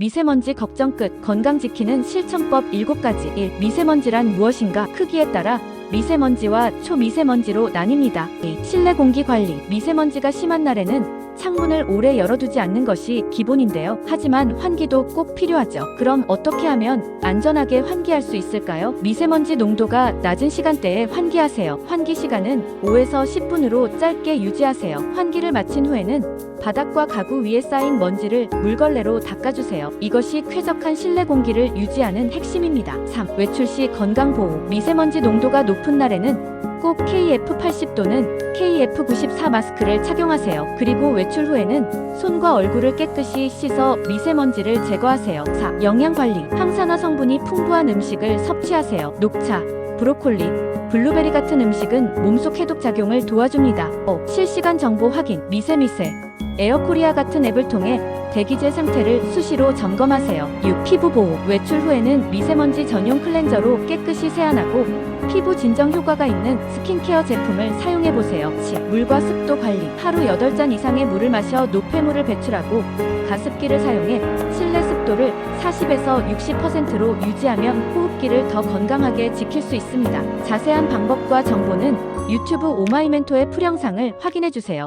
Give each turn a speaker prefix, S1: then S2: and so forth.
S1: 미세먼지 걱정 끝 건강 지키는 실천법 7가지 1. 미세먼지란 무엇인가 크기에 따라 미세먼지와 초미세먼지로 나뉩니다. 2. 실내 공기 관리 미세먼지가 심한 날에는 창문을 오래 열어두지 않는 것이 기본인데요. 하지만 환기도 꼭 필요하죠. 그럼 어떻게 하면 안전하게 환기할 수 있을까요? 미세먼지 농도가 낮은 시간대에 환기하세요. 환기 시간은 5에서 10분으로 짧게 유지하세요. 환기를 마친 후에는 바닥과 가구 위에 쌓인 먼지를 물걸레로 닦아주세요. 이것이 쾌적한 실내 공기를 유지하는 핵심입니다. 3. 외출 시 건강 보호. 미세먼지 농도가 높은 날에는 꼭 KF80 또는 KF94 마스크를 착용하세요. 그리고 외출 후에는 손과 얼굴을 깨끗이 씻어 미세먼지를 제거하세요. 4. 영양 관리. 항산화 성분이 풍부한 음식을 섭취하세요. 녹차, 브로콜리, 블루베리 같은 음식은 몸속 해독 작용을 도와줍니다. 5. 실시간 정보 확인. 미세미세. 에어코리아 같은 앱을 통해 대기질 상태를 수시로 점검하세요. 6. 피부 보호. 외출 후에는 미세먼지 전용 클렌저로 깨끗이 세안하고 피부 진정 효과가 있는 스킨케어 제품을 사용해 보세요. 7. 물과 습도 관리. 하루 8잔 이상의 물을 마셔 노폐물을 배출하고 가습기를 사용해 실내 습도를 40에서 60%로 유지하면 호흡기를 더 건강하게 지킬 수 있습니다. 자세한 방법과 정보는 유튜브 오마이멘토의 풀영상을 확인해 주세요.